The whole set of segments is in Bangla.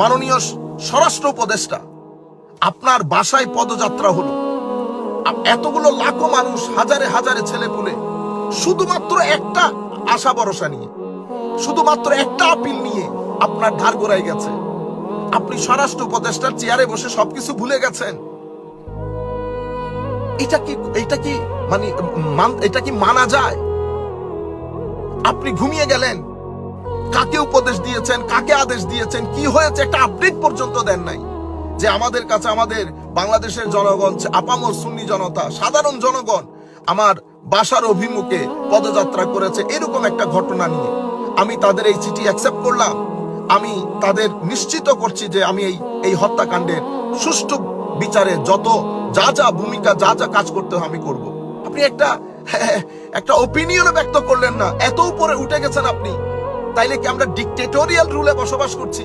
মাননীয় স্বরাষ্ট্র উপদেষ্টা, আপনার বাসায় পদযাত্রা হলো। এতগুলো লাখো মানুষ হাজারে হাজারে ছেলে পুলে, শুধুমাত্র একটা আশা ভরসা নিয়ে, শুধুমাত্র একটা আপিল নিয়ে আপনার ধার গোড়ায় গেছে। আপনি স্বরাষ্ট্র উপদেষ্টার চেয়ারে বসে সবকিছু ভুলে গেছেন। এটা কি এটা কি মানে এটা কি মানা যায়? আপনি ঘুমিয়ে গেলেন কাকে উপদেশ দিয়েছেন, কাকে আদেশ দিয়েছেন, কি হয়েছে একটা আপডেট পর্যন্ত দেন নাই। যে আমাদের কাছে আমাদের বাংলাদেশের জনগণ, আপামর সুন্নি জনতা, সাধারণ জনগণ আমার বাসার অভিমুখে পদযাত্রা করেছে, এরকম একটা ঘটনা নিয়ে। আমি তাদের এই চিঠি অ্যাকসেপ্ট করলাম। আমি তাদের নিশ্চিত করছি যে আমি এই এই হত্যাকাণ্ডের সুষ্ঠু বিচারে যত যা যা ভূমিকা, যা যা কাজ করতে হয় আমি করব। আপনি একটা একটা ওপিনিয়ন ব্যক্ত করলেন না। এত উপরে উঠে গেছেন আপনি। তাইলে কি আমরা ডিকটেটোরিয়াল রুলে বসবাস করছি?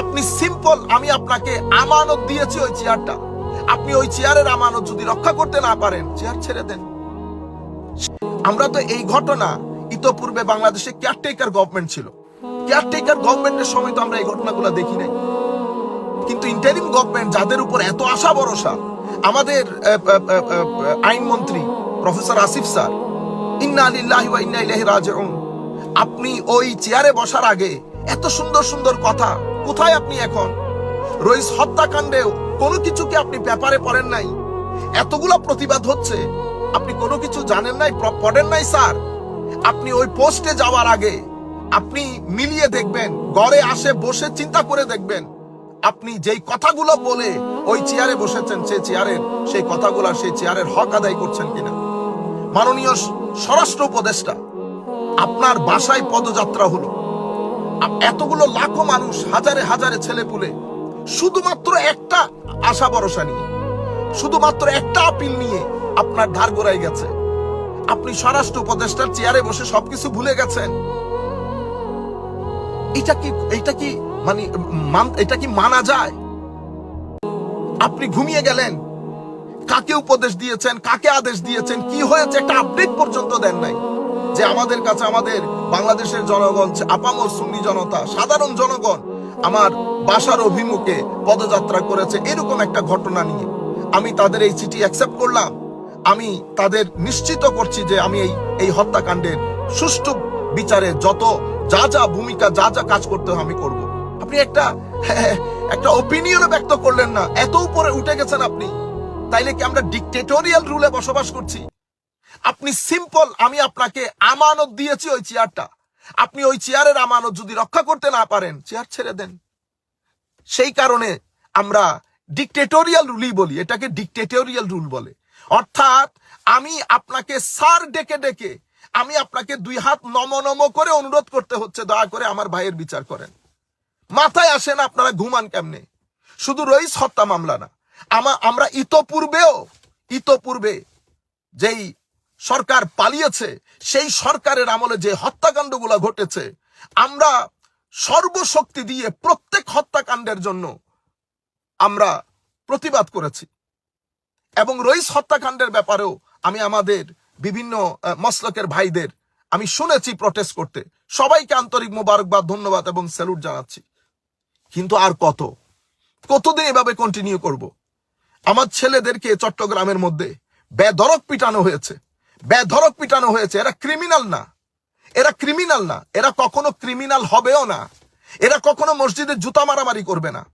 আপনি সিম্পল আমি আপনাকে আমানত দিয়েছি ওই চেয়ারটা আপনি ওই চেয়ারের আমানত যদি রক্ষা করতে না পারেন চেয়ার ছেড়ে দেন। আমরা তো এই ঘটনা ইতোপূর্বে বাংলাদেশে কেয়ারটেকার গভর্নমেন্ট ছিল। কেয়ারটেকার গভর্নমেন্টের সময় তো আমরা এই ঘটনাগুলো দেখি নাই। কিন্তু ইন্টারিম গভর্নমেন্ট যাদের উপর এত আশা ভরসা, আমাদের আইনমন্ত্রী প্রফেসর আসিফ স্যার, ইন্না আলিল্লাহি ওয়া ইন্না ইলাইহি রাজিউন। আপনি ওই চেয়ারে বসার আগে এত সুন্দর সুন্দর কথা, কোথায় আপনি এখন? রইস হত্যাকাণ্ডেও কোনো কিছুকে আপনি ব্যাপারে পড়েন নাই? এতগুলা প্রতিবাদ হচ্ছে, আপনি কোনো কিছু জানেন নাই পড়েন নাই, স্যার? আপনি ওই পোস্টে যাওয়ার আগে আপনি মিলিয়ে দেখবেন গড়ে আসে বসে চিন্তা করে দেখবেন, আপনি যেই কথাগুলো বলে ওই চেয়ারে বসেছেন সেই চেয়ারের, সেই কথাগুলো সেই চেয়ারের হক আদায় করছেন কিনা? মাননীয় স্বরাষ্ট্র উপদেষ্টা আপনার বাসায় পদযাত্রা হলো। এতগুলো লাখো মানুষ হাজারে হাজারে ছেলে পুলে। শুধুমাত্র একটা আশা ভরসা নিয়ে, শুধুমাত্র একটা আপিল নিয়ে আপনার ধার গোড়ায় গেছে। আপনি স্বরাষ্ট্র উপদেষ্টার চেয়ারে বসে সবকিছু ভুলে গেছেন। এটা কি এটা কি মানে এটা কি মানা যায়? আপনি ঘুমিয়ে গেলেন। কাকে উপদেশ দিয়েছেন, কাকে আদেশ দিয়েছেন, কি হয়েছে, একটা আপডেট পর্যন্ত দেন নাই। যে আমাদের কাছে আমাদের বাংলাদেশের জনগণ, আপামর সুন্নি জনতা, সাধারণ জনগণ আমার বাসার অভিমুখে পদযাত্রা করেছে এরকম একটা ঘটনা নিয়ে। আমি তাদের এই চিঠি অ্যাকসেপ্ট করলাম। আমি তাদের নিশ্চিত করছি যে আমি এই এই হত্যাকাণ্ডের সুষ্ঠু বিচারে যত যা যা ভূমিকা, যা যা কাজ করতে আমি করব। আপনি একটা একটা ওপিনিয়ন ব্যক্ত করলেন না। এত উপরে উঠে গেছেন আপনি। তাইলে কি আমরা ডিকটেটোরিয়াল রুলে বসবাস করছি? আপনি সিম্পল আমি আপনাকে আমানত দিয়েছি ওই চেয়ারটা আপনি ওই চেয়ারের আমানত যদি রক্ষা করতে না পারেন চেয়ার ছেড়ে দেন। সেই কারণে আমরা ডিকটেটোরিয়াল রুলই বলি, এটাকে ডিকটেটোরিয়াল রুল বলে। অর্থাৎ, আমি আপনাকে সার ডেকে ডেকে, আমি আপনাকে দুই হাত নম নম করে অনুরোধ করতে হচ্ছে, দয়া করে আমার ভাইয়ের বিচার করেন। মাথায় আসেন আপনারা ঘুমান কেমনে? শুধু রইস হত্যা মামলা না। আমা, আমরা ইতোপূর্বেও, ইতোপূর্বে যেই সরকার পালিয়েছে, সেই সরকারের আমলে যে হত্যাকাণ্ডগুলো ঘটেছে, আমরা সর্বশক্তি দিয়ে প্রত্যেক হত্যাকাণ্ডের জন্য আমরা প্রতিবাদ করেছি। এবং রইস হত্যাকাণ্ডের ব্যাপারেও আমি আমাদের বিভিন্ন মসলকের ভাইদের আমি শুনেছি প্রটেস্ট করতে। সবাইকে আন্তরিক মোবারকবাদ ধন্যবাদ এবং স্যালুট জানাচ্ছি। কিন্তু আর কত? কতদিন এভাবে কন্টিনিউ করব? আমার ছেলেদেরকে চট্টগ্রামের মধ্যে বেদরক পিটানো হয়েছে। বেধরক পিটানো হয়েছে। এরা ক্রিমিনাল না। এরা ক্রিমিনাল না। এরা কখনো ক্রিমিনাল হবেও না। এরা কখনো মসজিদে জুতা মারামারি করবে না।